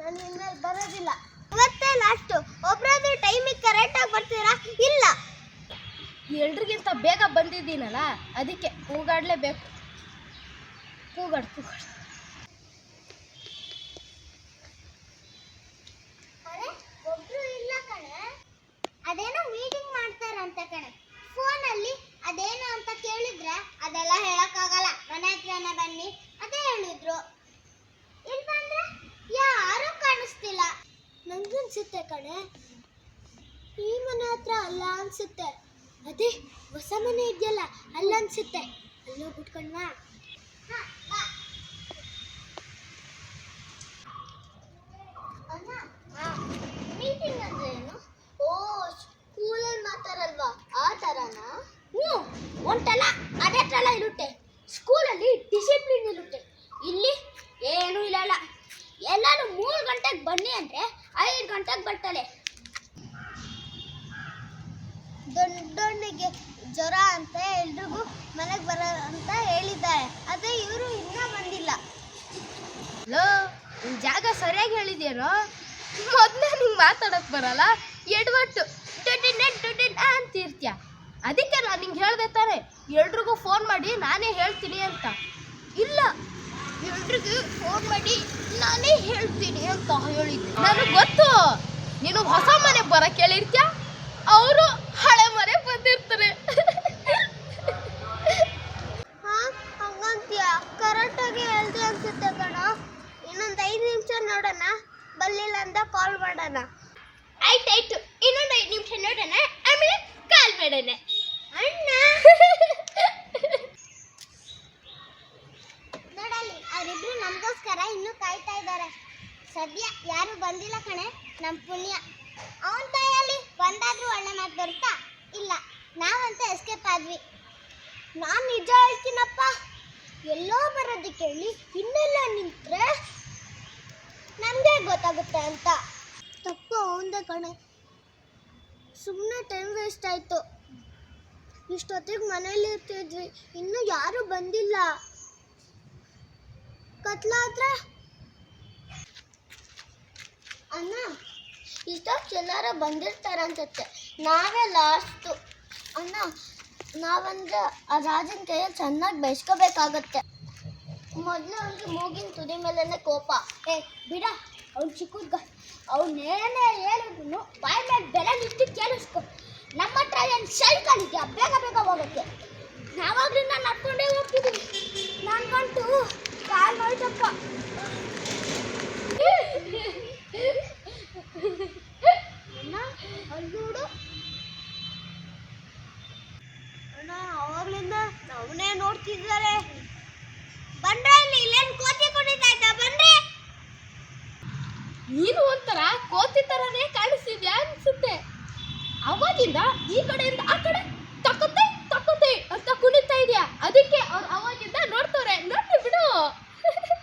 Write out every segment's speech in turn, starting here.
ನಾನು ಇನ್ಮೇಲೆ ಬರೋದಿಲ್ಲ. ಇವತ್ತೇ ಲಾಸ್ಟು ಒಬ್ರಾದ್ರೂ ಟೈಮಿಗೆ ಕರೆಕ್ಟಾಗಿ ಬರ್ತೀರಾ? ಇಲ್ಲ. ಎಲ್ರಿಗಿಂತ ಬೇಗ ಬಂದಿದ್ದೀನಲ್ಲ, ಅದಕ್ಕೆ ಕೂಗಾಡ್ಲೇಬೇಕು. ಕೂಗಾಡ್ ಕೂಗಾಡ್ ಅದೇನೋ ಮೀಟಿಂಗ್ ಮಾಡ್ತಾರಂತ ಕಣೆ. ಫೋನಲ್ಲಿ ಅದೇನು ಅಂತ ಕೇಳಿದ್ರೆ ಅದೆಲ್ಲ ಹೇಳಕ್ಕಾಗಲ್ಲ. ಮನೆ ಹತ್ರನೇ ಬನ್ನಿ, ಅದೇ ಹೇಳಿದ್ರು. ಇಲ್ಲಿ ಬಂದ್ರೆ ಯಾರು ಕಾಣಿಸ್ತಿಲ್ಲ. ನಂಗನ್ಸುತ್ತೆ ಕಣೆ. ಈ ಮನೆ ಹತ್ರ ಅಲ್ಲ ಅನ್ಸುತ್ತೆ. ಅದೇ ಹೊಸ ಮನೆ ಇದೆಯಲ್ಲ ಅಲ್ಲ ಅನ್ಸುತ್ತೆ ಅಲ್ಲೋ ಬಿಟ್ಕೊಂಡ್ವಾ ಮೀಟಿಂಗ್ ಅಂದ್ರೆ ಏನು ಓ ಸ್ಕೂಲಲ್ಲಿ ಮಾತಾರಲ್ವಾ ಆ ಥರನಾ ಹ್ಞೂ ಒಂಟಲ್ಲ ಅದೇ ಥರ ಇರುತ್ತೆ ಸ್ಕೂಲಲ್ಲಿ ಡಿಸಿಪ್ಲಿನ್ ಇರುತ್ತೆ ಇಲ್ಲಿ ಏನೂ ಇಲ್ಲಲ್ಲ ಎಲ್ಲರೂ ಮೂರು ಗಂಟೆಗೆ ಬನ್ನಿ ಅಂದರೆ ಐದು ಗಂಟೆಗೆ ಬರ್ತಾರೆ ದೊಡ್ಡೊಣ್ಣಿಗೆ ಜ್ವರ ಅಂತ ಎಲ್ರಿಗೂ ಮನೆಗೆ ಬರ ಅಂತ ಹೇಳಿದ್ದಾರೆ ಅದೇ ಇವರು ಇನ್ನೂ ಬಂದಿಲ್ಲ ಹಲೋ ನಿನ್ ಜಾಗ ಸರಿಯಾಗಿ ಹೇಳಿದ್ಯಾರೋ ಮೊದಲೇ ನಿಂಗೆ ಮಾತಾಡೋಕ್ಕೆ ಬರಲ್ಲ ಎಡವಟ್ಟು ದುಡ್ಡಿನ ದುಡ್ಡಿನ ಅಂತಿರ್ತ್ಯ ಅದಕ್ಕೆ ನಾನು ನಿಂಗೆ ಹೇಳ್ದೆ ತಾನೆ, ಎಲ್ರಿಗೂ ಫೋನ್ ಮಾಡಿ ನಾನೇ ಹೇಳ್ತೀನಿ ಅಂತ. ಇಲ್ಲ, ಎಲ್ರಿಗೂ ಫೋನ್ ಮಾಡಿ ನಾನೇ ಹೇಳ್ತೀನಿ ಅಂತ ಹೇಳಿದ್ದೆ. ನನಗೆ ಗೊತ್ತು, ನೀನು ಹೊಸ ಮನೆ ಬರಕ್ಕೆ ಹೇಳಿರ್ತ್ಯ? ಅವರು ಹಳೆ ಮನೆ ಬಂದಿರ್ತಾರೆ ಹಾ ಹಂಗಂತೀಯ ಕರೆಕ್ಟಾಗಿ ಹೇಳ್ದೆ ಅನ್ಸುತ್ತೆ ಕಣ ಇನ್ನೊಂದು ಐದು ನಿಮಿಷ ನೋಡೋಣ ಬಲ್ಲಿಲ್ಲ ಅಂತ ಕಾಲ್ ಮಾಡೋಣ ಆಯ್ತಾಯ್ತು ಇನ್ನೊಂದು ಐದು ನಿಮಿಷ ನೋಡೋಣ ಆಮೇಲೆ ಕಾಲ್ ಮಾಡೋಣ ಅಣ್ಣ ನೋಡಲ್ಲಿ ಅವರಿಬ್ರು ನಮಗೋಸ್ಕರ ಇನ್ನೂ ಕಾಯ್ತಾ ಇದ್ದಾರೆ. ಸದ್ಯ ಯಾರು ಬಂದಿಲ್ಲ ಕಣೆ ನಮ್ಮ ಪುಣ್ಯ. ಅವನ ತಾಯಲ್ಲಿ ಬಂದಾದ್ರೂ ಒಳ್ಳೆ ಮಾತು ಬರುತ್ತಾ? ಇಲ್ಲ, ನಾವಂತ ಎಸ್ಕೇಪ್ ಆದ್ವಿ. ನಾನು ನಿಜ ಹೇಳ್ತೀನಪ್ಪ, ಎಲ್ಲೋ ಬರೋದಕ್ಕೆ ಹೇಳಿ ಇನ್ನೆಲ್ಲ ನಿಂತ್ರೆ ನಮಗೆ ಗೊತ್ತಾಗುತ್ತೆ ಅಂತ. ತಪ್ಪು ಅವಂದೆ ಕಣೆ. ಸುಮ್ಮನೆ ಟೈಮ್ ವೇಸ್ಟ್ ಆಯಿತು. ಇಷ್ಟೊತ್ತಿಗೆ ಮನೇಲಿ ಇರ್ತಿದ್ವಿ, ಇನ್ನೂ ಯಾರು ಬಂದಿಲ್ಲ. ಕತ್ಲಾದ್ರೆ? ಅಣ್ಣ, ಇಷ್ಟೊತ್ತು ಎಲ್ಲಾರ ಬಂದಿರ್ತಾರೆ ಅನ್ಸುತ್ತೆ ನಾವೇ ಲಾಸ್ಟು ಅಣ್ಣ, ನಾವಂದ್ರೆ ಆ ರಾಜನ ಕೈಯಲ್ಲಿ ಚೆನ್ನಾಗಿ ಬೆಳೆಸ್ಕೋಬೇಕಾಗತ್ತೆ ಮೊದಲು ಅವ್ನಿಗೆ ಮೂಗಿನ ತುದಿ ಮೇಲೇ ಕೋಪ. ಏ, ಬಿಡ, ಅವ್ನು ಚಿಕ್ಕದ ಅವನೇನೇ ಹೇಳಿದ್ರು ಬಾಯ್ ಮೇಲೆ ಬೆಲೆ ನಿಂತು ಕೇಳಿಸ್ಕೊ. ನಮ್ಮ ಹತ್ರ ಏನು ಸೈಕಲ್ ಇದೆಯಾ? ಬೇಗ ಬೇಗ ಹೋಗುತ್ತೆ ಯಾವಾಗ್ರಿಂದ ನಡ್ಕೊಂಡೇ ಹೋಗ್ತಿದ್ದೀವಿ ನನ್ಗಂತೂ ಅವಾಗ್ಲಿಂದ ಅವನೇ ನೋಡ್ತಿದ್ದಾರೆ. ಬಂದ್ರೆ ಇಲ್ಲಿ ಇಲ್ಲೇನು ಕೋತಿ ಕುಣಿತಾ ಇದ್ದ? ಬನ್ರಿ ನೀನು ಒಂಥರ ಕೋತಿ ತರನೇ ಕಾಣಿಸ್ತಿದ್ಯಾ ಅನ್ಸುತ್ತೆ. ಅವಾಗಿಂದ ಈ ಕಡೆಯಿಂದ ಆ ಕಡೆ ತಕ್ಕತ್ತೆ ತಕ್ಕತ್ತೆ ಅಂತ ಕುಣಿತಾ ಇದೆಯಾ? ಅದಕ್ಕೆ ಅವ್ರು ಅವಾಗಿಂದ ನೋಡ್ತವ್ರೆ. ನೋಡಿ ಬಿಡು.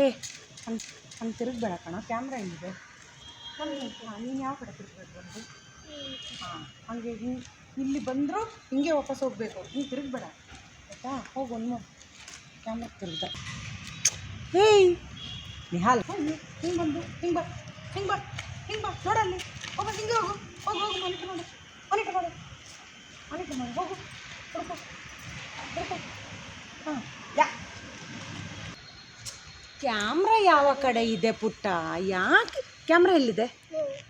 ಏ, ಹಂಗೆ ಹಂಗೆ ತಿರುಗಬೇಡ ಕಣ ಕ್ಯಾಮ್ರಾ ಇಲ್ಲಿದೆ ನೀನು ಯಾವ ಕಡೆ ತಿರುಗಬೇಕು ಬಂದು ಹಾಂ, ಹಂಗೆ ಹಿಂಗೆ, ಇಲ್ಲಿ ಬಂದರೂ ಹಿಂಗೆ ವಾಪಸ್ ಹೋಗಬೇಕು. ನೀನು ತಿರುಗಬೇಡ, ಆಯಿತಾ? ಹೋಗಿ ಒಂದು ಕ್ಯಾಮ್ರ ತಿರುಗ್ದ. ಏಯ್! ನಿಹಾಲ್ ಹಿಂಗೆ ಬಂದು, ಹಿಂಗೆ ಬಾ ಹಿಂಗೆ ಬಾ ಹಿಂಗೆ ಬಾ ನೋಡಲ್ಲಿ ಹೋಗ, ಹಿಂಗೆ ಹೋಗು. ಹೋಗು ಹೋಗು ಮನೆ ಮಾಡು ಮನೆ ಮಾಡು ಮನೆ ಮಾಡು ಹೋಗು, ಹುಡುಕು ಹುಡುಕು. ಹಾಂ, ಯಾ. ಕ್ಯಾಮ್ರಾ ಯಾವ ಕಡೆ ಇದೆ ಪುಟ್ಟ? ಯಾಕೆ ಕ್ಯಾಮ್ರಾ ಎಲ್ಲಿದೆ?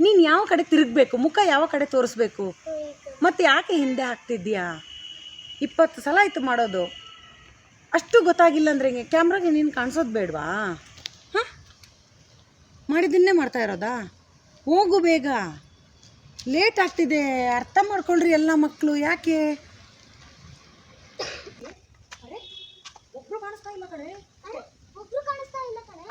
ನೀನು ಯಾವ ಕಡೆ ತಿರುಗಬೇಕು? ಮುಖ ಯಾವ ಕಡೆ ತೋರಿಸ್ಬೇಕು? ಮತ್ತು ಯಾಕೆ ಹಿಂದೆ ಹಾಕ್ತಿದ್ಯಾ ಇಪ್ಪತ್ತು ಸಲ ಆಯಿತು ಮಾಡೋದು. ಅಷ್ಟು ಗೊತ್ತಾಗಿಲ್ಲ ಅಂದರೆ ಹಿಂಗೆ? ಕ್ಯಾಮ್ರಾಗೆ ನೀನು ಕಾಣಿಸೋದು ಬೇಡವಾ? ಹಾಂ? ಮಾಡಿದ್ದನ್ನೇ ಮಾಡ್ತಾ ಇರೋದಾ? ಹೋಗು ಬೇಗ. ಲೇಟ್ ಆಗ್ತಿದೆ. ಅರ್ಥ ಮಾಡ್ಕೊಳ್ರಿ ಎಲ್ಲ ಮಕ್ಕಳು. ಯಾಕೆ? ಒಬ್ರು ಕಾಣಿಸ್ತಾ ಇಲ್ಲ ಕಡೆ ಒಬ್ರು ಕಾಣಿಸ್ತಾ ಇಲ್ಲ ಕಣೆ.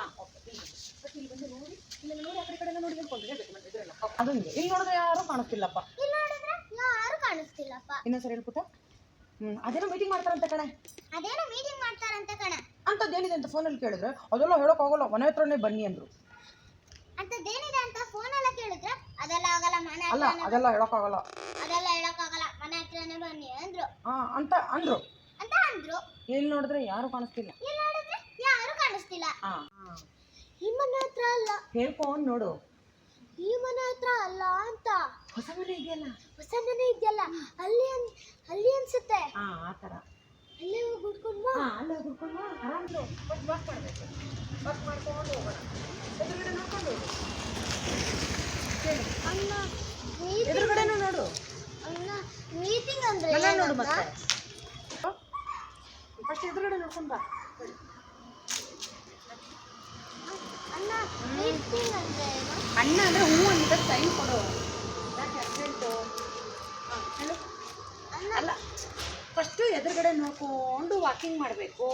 ಅದೊಂದು ಇಲ್ಲಿ ನೋಡಿದ್ರೆ ಯಾರು ಕಾಣಿಸ್ತಿಲ್ಲಪ್ಪ. ಇಲ್ಲಿ ನೋಡಿದ್ರೆ ಯಾರು ಕಾಣಿಸ್ತಿಲ್ಲಪ್ಪ. ಇನ್ನೊಂದ್ಸರಿ ಹೇಳ್ಬಿಟ್ಟ. ಹ್ಮ್ ಅದೇನೋ ಮೀಟಿಂಗ್ ಮಾಡ್ತಾರಂತೆ ಕಣೆ. ಅದೇನೋ ಮೀಟಿಂಗ್ ಮಾಡ್ತಾರಂತೆ ಕಣ. ಅಂತದ್ದೇನಿದೆ ಅಂತ ಫೋನಲ್ಲಿ ಕೇಳಿದ್ರೆ ಅದೆಲ್ಲ ಹೇಳೋಕ್ಕಾಗಲ್ಲ ಮನೆ ಹತ್ರನೇ ಬನ್ನಿ ಅಂದ್ರು. ಅಂತದ್ದೇನಿದೆ ಅಂತ ಫೋನ್ ಎಲ್ಲ ಕೇಳಿದ್ರೆ ಅದೆಲ್ಲ ಆಗಲ್ಲ ಮನೆ ಅಲ್ಲ ಅದೆಲ್ಲ ಅದೆಲ್ಲ ಹೇಳೋಕ್ಕಾಗಲ್ಲ ಅದೆಲ್ಲ ಹೇಳಕ್ಕಾಗಲ್ಲ ಮನೆ ಹತ್ರನೇ ಬನ್ನಿ ಅಂದ್ರು. ಹಾ ಅಂತ ಅಂದ್ರು. ಅಂತ ಅಂದ್ರು. ಇಲ್ಲಿ ನೋಡಿದ್ರೆ ಯಾರು ಕಾಣಿಸ್ತಿಲ್ಲ. ಇಲ್ಲಿ ನೋಡಿದ್ರೆ ಯಾರು ನಿಮ್ಮನ ಹತ್ರ ಅಲ್ಲ. ಹೇಳ್ಕೊಂಡು ನೋಡು. ಈ ಮನೆ ಹತ್ರ ಅಲ್ಲ ಅಂತ. ಹೊಸ ಮನೆ ಇದೆಯಲ್ಲ? ಹೊಸ ಮನೆ ಇದೆಯಲ್ಲ. ಅಲ್ಲಿ ಅನ್- ಅಲ್ಲಿ ಅನ್ಸುತ್ತೆ. ಹಾ ಆ ಥರ. ಅಲ್ಲೇ ಹೋಗಿ ಹುಡ್ಕೊಂಡು ಬಾ. ಹಾಂ ಅಲ್ಲೇ ಕುಡ್ಕೊಂಡು ಆರಾಮ್ದು ಬಸ್ ವಾಕ್ ಮಾಡಬೇಕು. ವಾಕ್ ಮಾಡ್ಕೊಂಡು ಹೋಗೋಣ. ಎದುರುಗಡೆ ನೋಡ್ಕೊಂಡು ಹೋಗು. ಹೇಳು ಅಣ್ಣ ಮೀಟಿಂಗ್ ಎದುರುಗಡೆನೂ ನೋಡು. ಅಣ್ಣ ಮೀಟಿಂಗ್ ಅಂದ್ರೆ ನನ್ನ ನೋಡು? ಮತ್ತೆ. ಫಸ್ಟ್ ಎದುರುಗಡೆ ನೋಡ್ಕೊಂಡು ಬಾ. ಅಣ್ಣ ಅಂದ್ರೆ ಅಣ್ಣ ಅಂದರೆ ಹೂ ಅಂತ ಸೈನ್ ಕೊಡು. ಯಾಕೆ ಅರ್ಜೆಂಟು ಹಾಂ ಹೇಳು. ಅಣ್ಣ ಅಲ್ಲ ಫಸ್ಟು ಎದುರುಗಡೆ ನೋಡ್ಕೊಂಡು ವಾಕಿಂಗ್ ಮಾಡಬೇಕು.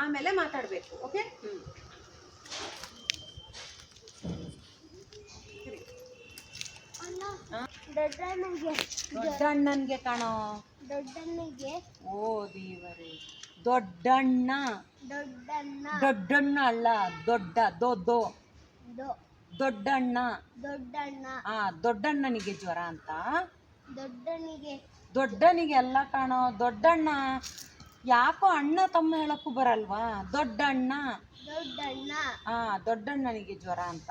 ಆಮೇಲೆ ಮಾತಾಡಬೇಕು ಓಕೆ ಹ್ಞೂ ಅಣ್ಣ ಹಾಂ ದೊಡ್ಡಣ್ಣಗೆ ದೊಡ್ಡಣ್ಣನಿಗೆ. ಕಾಣೋ. ದೊಡ್ಡಣ್ಣಗೆ ಓ ದೇವರೇ ದೊಡ್ಡಣ್ಣ. ದೊಡ್ಡಣ್ಣ. ದೊಡ್ಡಣ್ಣ ಅಲ್ಲ ದೊಡ್ಡ ದೊಡ್ಡ ದೊಡ್ಡಣ್ಣ. ದೊಡ್ಡಣ್ಣ. ಆ ದೊಡ್ಡಣ್ಣನಿಗೆ ಜ್ವರ ಅಂತ? ದೊಡ್ಡನಿಗೆ ದೊಡ್ಡನಿಗೆ ಎಲ್ಲ ಕಾಣೋ ದೊಡ್ಡಣ್ಣ. ಯಾಕೋ ಅಣ್ಣ ತಮ್ಮ ಹೇಳಕ್ಕೂ ಬರಲ್ವಾ? ದೊಡ್ಡಣ್ಣ. ದೊಡ್ಡಣ್ಣ. ಆ ದೊಡ್ಡಣ್ಣನಿಗೆ ಜ್ವರ ಅಂತ?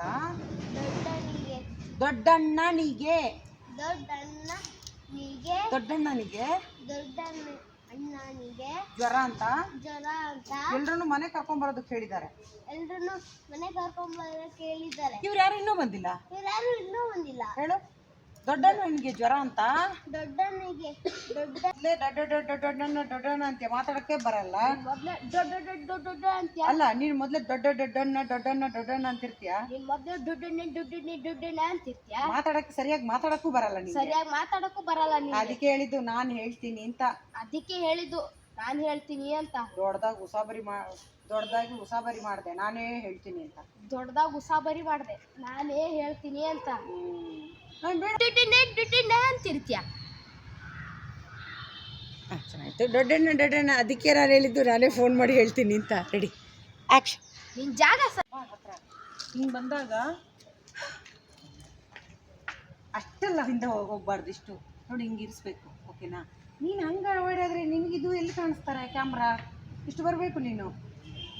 ದೊಡ್ಡಣ್ಣನಿಗೆ. ದೊಡ್ಡಣ್ಣನಿಗೆ. ದೊಡ್ಡಣ್ಣನಿಗೆ. ದೊಡ್ಡಣ್ಣ ಅಣ್ಣನಿಗೆ ಜ್ವರ ಅಂತ? ಜ್ವರ ಅಂತ. ಎಲ್ರು ಮನೆ ಕರ್ಕೊಂಬರೋದಕ್ಕೆ ಹೇಳಿದ್ದಾರೆ ಎಲ್ರು ಮನೆ ಕರ್ಕೊಂಡ್ಬರ ಕೇಳಿದ್ದಾರೆ. ಇವ್ರು ಯಾರು ಇನ್ನೂ ಬಂದಿಲ್ಲ? ಇವ್ರ್ಯಾರು ಇನ್ನೂ ಬಂದಿಲ್ಲ. ಹೇಳು. ದೊಡ್ಡಣ್ಣನಿಗೆ ಜ್ವರ ಅಂತ? ದೊಡ್ಡನಿಗೆ ದೊಡ್ಡ ದೊಡ್ಡ ದೊಡ್ಡ ದೊಡ್ಡಣ್ಣ ದೊಡ್ಡಣ್ಣ ಅಂತ ಮಾತಾಡಕ್ಕೆ ಬರಲ್ಲ. ಮೊದ್ಲು ದೊಡ್ಡ ದೊಡ್ಡ ಅಂತ ಅಲ್ಲ ನೀನು ಮೊದ್ಲೇ ದೊಡ್ಡ ದೊಡ್ಡಣ್ಣ ದೊಡ್ಡಣ್ಣ ದೊಡ್ಡಣ್ಣ ಅಂತಿರ್ತೀಯ? ನೀನ್ ಮೊದ್ಲು ಅಂತ ಮಾತಾಡಕ್ಕೆ ಸರಿಯಾಗಿ ಮಾತಾಡಕ್ಕೂ ಬರಲ್ಲ ನೀನು ಸರಿಯಾಗಿ ಮಾತಾಡಕ್ಕೂ ಬರಲ್ಲ ನೀನು ಅದಕ್ಕೆ ಹೇಳಿದ್ದು ನಾನು ಹೇಳ್ತೀನಿ ಅಂತ. ಅದಕ್ಕೆ ಹೇಳಿದ್ದು ನಾನು ಹೇಳ್ತೀನಿ ಅಂತ. ದೊಡ್ಡದಾಗಿ ಉಸಾಬರಿ ಮಾ ದೊಡ್ಡದಾಗಿ ಉಸಾಬರಿ ಮಾಡಿದೆ ನಾನೇ ಹೇಳ್ತೀನಿ ಅಂತ. ದೊಡ್ಡದಾಗ ಉಸಾಬರಿ ಮಾಡ್ದೆ ನಾನೇ ಹೇಳ್ತೀನಿ ಅಂತ. ಅಂತಿರ್ತ್ಯ ಹಾಂ ಚೆನ್ನಾಯ್ತು. ದೊಡ್ಡಣ್ಣ ದೊಡ್ಡಣ್ಣ ಅದಕ್ಕೆ ನಾನು ಹೇಳಿದ್ದು ನಾನೇ ಫೋನ್ ಮಾಡಿ ಹೇಳ್ತೀನಿ ಅಂತ. ರೆಡಿ ಆ್ಯಕ್ಷನ್ ನಿನ್ ಜಾಗ ಹಿಂಗೆ ಬಂದಾಗ ಅಷ್ಟೆಲ್ಲ ಹಿಂದೆ ಹೋಗ್- ಹೋಗ್ಬಾರ್ದು ಇಷ್ಟು. ನೋಡಿ ಹಿಂಗೆ ಇರಿಸ್ಬೇಕು ಓಕೆನಾ? ನೀನು ಹಂಗೆ ಓಡಾದ್ರೆ ನಿನಗಿದು ಎಲ್ಲಿ ಕಾಣಿಸ್ತಾರೆ? ಕ್ಯಾಮ್ರಾ ಇಷ್ಟು ಬರಬೇಕು ನೀನು.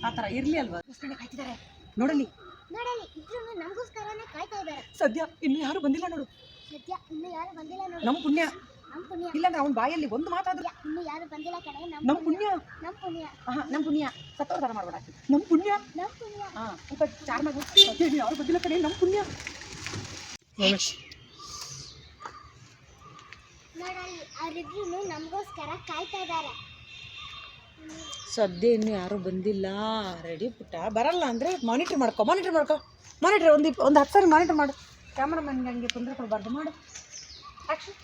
ಆ ಥರ ಇರಲಿ ಅಲ್ವಾ? ಕಾಯ್ತಿದ್ದಾರೆ. ನೋಡಲಿ. ನೋಡಲಿ ಇಬ್ರು ನಮಗೋಸ್ಕರನೇ ಕಾಯ್ತಾ ಇದ್ದಾರೆ. ಸದ್ಯ ಇನ್ನು ಯಾರು ಬಂದಿಲ್ಲ ನೋಡು. ಸದ್ಯ ಇನ್ನು ಯಾರು ಬಂದಿಲ್ಲ ನೋಡು. ನಮ್ಮ ಪುಣ್ಯ. ನಮ್ಮ ಪುಣ್ಯ. ಇಲ್ಲಾಂದ್ರೆ ಅವನ ಬಾಯಲ್ಲಿ ಒಂದು ಮಾತಾದ್ರು. ಇನ್ನು ಯಾರು ಬಂದಿಲ್ಲ ಕಡೆ ನಮ್ಮ ನಮ್ಮ ಪುಣ್ಯ. ನಮ್ಮ ಪುಣ್ಯ. ಹಾ ನಮ್ಮ ಪುಣ್ಯ. ಸತ್ತೋರ್ ಥರ ಮಾಡಬೇಡ ನಮ್ಮ ಪುಣ್ಯ. ನಮ್ಮ ಪುಣ್ಯ. ಹಾಂ ಸ್ವಲ್ಪ ಚಾರ್ ಮಾಡಿ ಸದ್ಯ ಇನ್ನು ಯಾರು ಬಂದಿಲ್ಲ ಕಡೆ ನಮ್ಮ ಪುಣ್ಯ. ನೋಡಲಿ ಅವರಿಬ್ರು ನಮಗೋಸ್ಕರ ಕಾಯ್ತಾ ಇದ್ದಾರೆ. ಸದ್ಯ ಇನ್ನು ಯಾರು ಬಂದಿಲ್ಲ. ರೆಡಿ ಪುಟ್ಟ. ಬರಲ್ಲ ಅಂದರೆ ಮಾನಿಟ್ರ್ ಮಾಡ್ಕೊ ಮಾನಿಟ್ರ್ ಮಾಡ್ಕೊ. ಮಾನಿಟ್ರ್ ಒಂದು ಇಪ್- ಒಂದು ಹತ್ತು ಸಾರಿ ಮಾನಿಟ್ರ್ ಮಾಡು. ಕ್ಯಾಮ್ರಾಮನ್ಗೆ ಹಂಗೆ ತೊಂದರೆ ಕೊಡಬಾರ್ದು ಮಾಡು. ಆ್ಯಕ್ಷನ್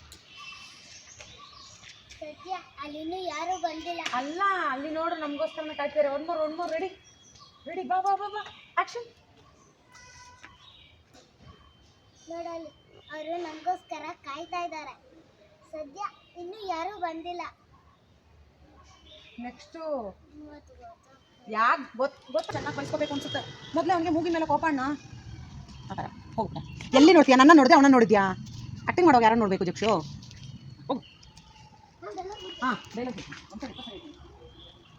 ಸದ್ಯ ಅಲ್ಲಿ ಇನ್ನೂ ಯಾರು ಬಂದಿಲ್ಲ. ಅಲ್ಲ ಅಲ್ಲಿ ನೋಡು ನಮಗೋಸ್ಕರ ಕಾಯ್ತಾರೆ ಒಂದು ಮೂರು ಒಂದು ಮೂರು ರೆಡಿ ರೆಡಿ ಬಾ ಬಾ ಬಾ ಬಾ. ಆ್ಯಕ್ಷನ್ ನೋಡಲ್ಲಿ ಅವರು ನಮಗೋಸ್ಕರ ಕಾಯ್ತಾ ಇದ್ದಾರೆ ಸದ್ಯ ಇನ್ನೂ ಯಾರೂ ಬಂದಿಲ್ಲ. ನೆಕ್ಸ್ಟು ಯಾಕೆ ಗೊತ್ತು ಗೊತ್ತು ಚೆನ್ನಾಗಿ ಕಳಿಸ್ಕೋಬೇಕು ಅನ್ಸುತ್ತೆ ಮೊದಲೇ ಅವನಿಗೆ ಮೂಗಿನ ಮೇಲೆ ಕೋಪಣ್ಣ ಆ ಥರ ಹೋಗ್ಬಿಟ್ಟ ಎಲ್ಲಿ ನೋಡ್ತೀಯಾ ನನ್ನ ನೋಡಿದೆ ಅವನ ನೋಡಿದ್ಯಾ ಆ್ಯಕ್ಟಿಂಗ್ ಮಾಡೋವಾಗ ಯಾರನ್ನ ನೋಡಬೇಕು ಜಕ್ಷು ಹೋಗು? ಹಾಂ ಬೇಲೆ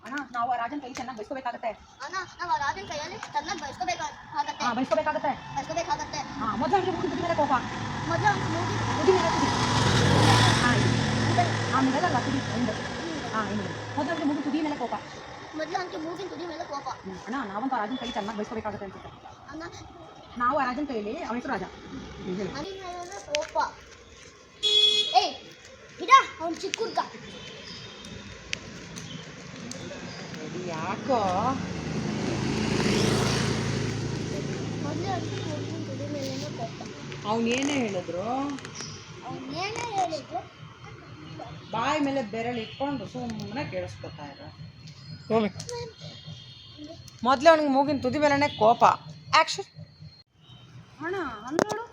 ಅಣ್ಣ ನಾವು ಆ ರಾಜನ ಕೈ ಚೆನ್ನಾಗಿ ಬಯಸ್ಕೋಬೇಕಾಗತ್ತೆ ಅಣ್ಣ ನಾವು ರಾಜನ ಕೈಯಲ್ಲಿ ಚೆನ್ನಾಗಿ ಬಯಸ್ಕೋಬೇಕಾಗತ್ತೆ ಹಾಂ ಬಯಸ್ಕೋಬೇಕಾಗತ್ತೆ ಬಯಸ್ಕೋಬೇಕಾಗತ್ತೆ ಹಾಂ ಮೊದಲು ಅವನಿಗೆ ಮೂಗಿ ಮೇಲೆ ಕೋಪ ಮೊದಲು ಅವನಿಗೆ ಮೂಗಿ ತುದಿ ಮೇಲೆ ಹಾಂ ಆಮೇಲೆ ಅಲ್ಲ ಹಾಂ ಹಿಂದೆ ಮೊದಲು ಹಂಗೆ ಮೂಗಿ ತುದಿ ಮೇಲೆ ಕೋಪ. ಮೊದಲು ಅಂತ ಮೂಗಿನ ತುದಿ ಮೇಲೆ ಕೋಪ. ಅಣ್ಣ ನಾವಂತ ರಾಜನ ಕೈ ಚೆನ್ನಾಗಿ ಬಯಸ್ಕೋಬೇಕಾಗುತ್ತೆ ಅನ್ಸುತ್ತೆ. ಅಣ್ಣ. ನಾವು ಆ ರಾಜನ ಕೈಯಲ್ಲಿ ಅವನ ಹೆಸರು ರಾಜ. ಕೋಪ. ಏಯ್ ಇಡ ಅವ್ನು ಚಿಕ್ಕ ಹುಡ್ಗ. ಯಾಕೋ? ಮೊದಲು ಹುಡುಗನ ತುದಿ ಮೇಲೇನೋ ಕೋಪ. ಅವನೇನೇ ಹೇಳಿದ್ರು? ಅವ್ನು ಏನೇ ಹೇಳಿದ್ರು? ಬಾಯಿ ಮೇಲೆ ಬೆರಳು ಇಟ್ಕೊಂಡು ಸುಮ್ಮನೆ ಕೇಳಿಸ್ಕೊತಾ ಇರೋ ಮೊದಲೇ ಅವನಿಗೆ ಮೂಗಿನ ತುದಿ ಮೇಲೆ ಕೋಪ. ಆಕ್ಷನ್ ಅಣ್ಣ ಅಲ್ಲಿ ನೋಡು.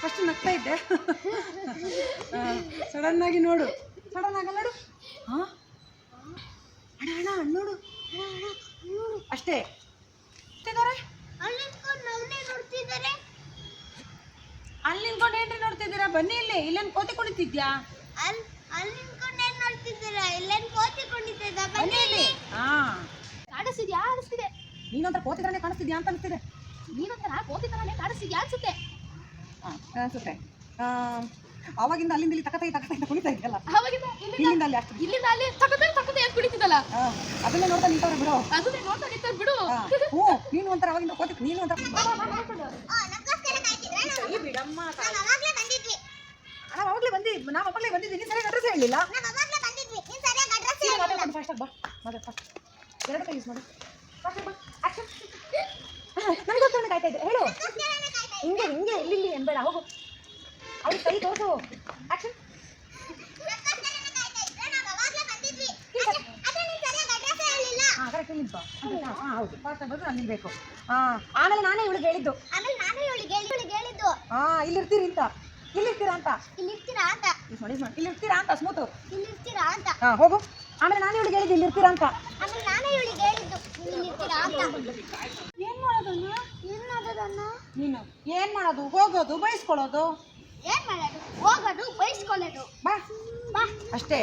ಫಸ್ಟ್ ನಗ್ತಾ ಇದ್ದೆ. ಸಡನ್ ಆಗಿ ನೋಡು. ಸಡನ್ ಆಗಿ ನೋಡು. ಹಾ ಅಣ್ಣ ಅಣ್ಣ ಅಣ್ಣ ಅಷ್ಟೇ. ನೋಡ್ತಿದ್ದಾರೆ. ಅಲ್ಲಿ ನಿಂತ್ಕೊಂಡು ಏನ್ರಿ ನೋಡ್ತಿದ್ದೀರಾ? ಬನ್ನಿ ಇಲ್ಲಿ. ಇಲ್ಲೇನು ಕೋತಿ ಕುಣಿತಿದ್ಯಾ? ಅಲ್ಲಿ ಅಲ್ಲಿ ನಿಂತ್ಕೊಂಡು ಏನ್ ನೋಡ್ತಿದ್ದೀರಾ? ಇಲ್ಲೇನು ಕೋತಿ ಕೊಂಡಿದ್ದ ಬನ್ನಿ ಇಲ್ಲಿ. ಹಾ. ಕಾಣಿಸ್ತಿದ್ಯಾ ಅನಿಸ್ತಿದೆ. ನೀನಂತರ ಕೋತಿ ಥರನೇ ಕಾಣಿಸ್ತಿದ್ಯಾ ಅಂತ ಅನ್ಸ್ತಿದೆ. ನೀನೊಂಥರ ಕೋತಿ ಥರನೇ ಕಾಣಿಸ್ತಿದ್ಯಾ ಅನ್ಸುತ್ತೆ. ಹಾಂ ಅನ್ಸುತ್ತೆ. ಆ, ಅವಾಗಿಂದ ಅಲ್ಲಿಂದ ಇಲ್ಲಿ ತಕತೈ ತಕತೈ ಅಂತ ಕುಣಿತಾ ಇದೆಯಲ್ಲ ಅವಾಗಿಂದ ಇಲ್ಲಿಂದ ಅಲ್ಲಿ ಅಷ್ಟು ಇಲ್ಲಿಂದ ಅಲ್ಲಿ ತಕ್ಕದೆ ಅಂತ ಕುಳಿತಿದ್ದಲ್ಲ ಅದನ್ನೇ ನೋಡ್ತಾ ನಿಂತವ್ರೆ ಬಿಡು. ಅದನ್ನೇ ನೋಡ್ತಾ ನಿಂತವ್ರೆ ಬಿಡು. ಹ್ಞೂ ನೀನು ಒಂಥರ ಅವಾಗಿಂದ ಕೋತಿ ನೀನು ಒಂಥರ ಓ ನಮಗೋಸ್ಕರ ಕಾಯ್ತಿದ್ರಾ ನಾವು ಈ ಬಿಡಮ್ಮ ನಾವು ಅವಾಗ್ಲೇ ಬಂದಿದ್ವಿ. ನಾವು ಅವಾಗಲೇ ಬಂದಿ ನಾವು ಅವಾಗಲೇ ಬಂದಿದ್ದೀವಿ ನೀನು ಸರಿಯಾಗಿ ಅಡ್ರೆಸ್ ಹೇಳಲಿಲ್ಲ ಮಾತಾಡ್ಕೊಂಡು ಬಾ. ಮಾತಾಡ್ ಫಾಸ್ಟ್ ಎರಡು ಕೈ ಯೂಸ್ ಮಾಡು. ಬಾ. ಆಕ್ಷನ್ ನನಗೋಸ್ಕರ ಕಾಯ್ತಾ ಇದ್ದೆ. ಹೇಳು. ಹಿಂಗೆ ಹಿಂಗೆ ಇಲ್ಲಿ ಇಲ್ಲಿ ಎಂಬೇಡ ಹೋಗು. ಅವ್ರಿಗೆ ಕೈ ತೋರಿಸು. ಆಕ್ಷನ್ ನಮಗೋಸ್ಕರನೇ ಕಾಯ್ತಾ ಇದ್ರಾ ನಾವು ಅವಾಗ್ಲೇ ಬಂದಿದ್ವಿ ಅದೇ ಅದೇ ನೀನ್ ಸರಿಯಾಗಿ ಅಡ್ರೆಸ್ ಹೇಳಿಲ್ಲ ಹಾಂ ಕರೆಕ್ಟ್ ನಿಂತು ಹಾಂ ಹೌದು? ಫಾಸ್ಟ್ ಬಂದು ಅಲ್ಲಿ ನಿಲ್ಬೇಕು. ಆಮೇಲೆ ನಾನೇ ಇವಳಿಗೆ ಹೇಳಿದ್ದು. ಆಮೇಲೆ ನಾನು ಇವಳಿಗೆ ಹೇಳಿ ಇವಳಿಗೆ ಹೇಳಿದ್ದು. ಹಾಂ ಇಲ್ಲಿರ್ತೀರಿ ಅಂತ. ಇಲ್ಲಿರ್ತೀರಾ ಅಂತ? ಇಲ್ಲಿ ಇರ್ತೀರಾ ಅಂತ ಇಲ್ಲಿರ್ತೀರಾ ಅಂತ ಸ್ಮೂತು? ಇಲ್ಲಿ ಇರ್ತೀರಾ ಅಂತ. ಹಾಂ ಹೋಗು. ಆಮೇಲೆ ನಾನೇ ಇವಳಿಗೆ ಹೇಳಿದ್ದು ಇಲ್ಲಿರ್ತೀರಾ ಅಂತ. ಆಮೇಲೆ ನಾನೇ ಇವಳಿಗೆ ಹೇಳಿದ್ದು. ಇಲ್ಲಿ ಇರ್ತೀರಾ ಅಂತ. ಏನು ಮಾಡೋದನ್ನ ಏನ್ ಮಾಡೋದನ್ನ ನೀನು ಏನು ಮಾಡೋದು? ಹೋಗೋದು ಬಯಸ್ಕೊಳ್ಳೋದು? ಏನು ಮಾಡೋದು? ಹೋಗೋದು ಬೈಸ್ಕೊಳ್ಳೋದು ಬಾ. ಬಾ. ಅಷ್ಟೇ.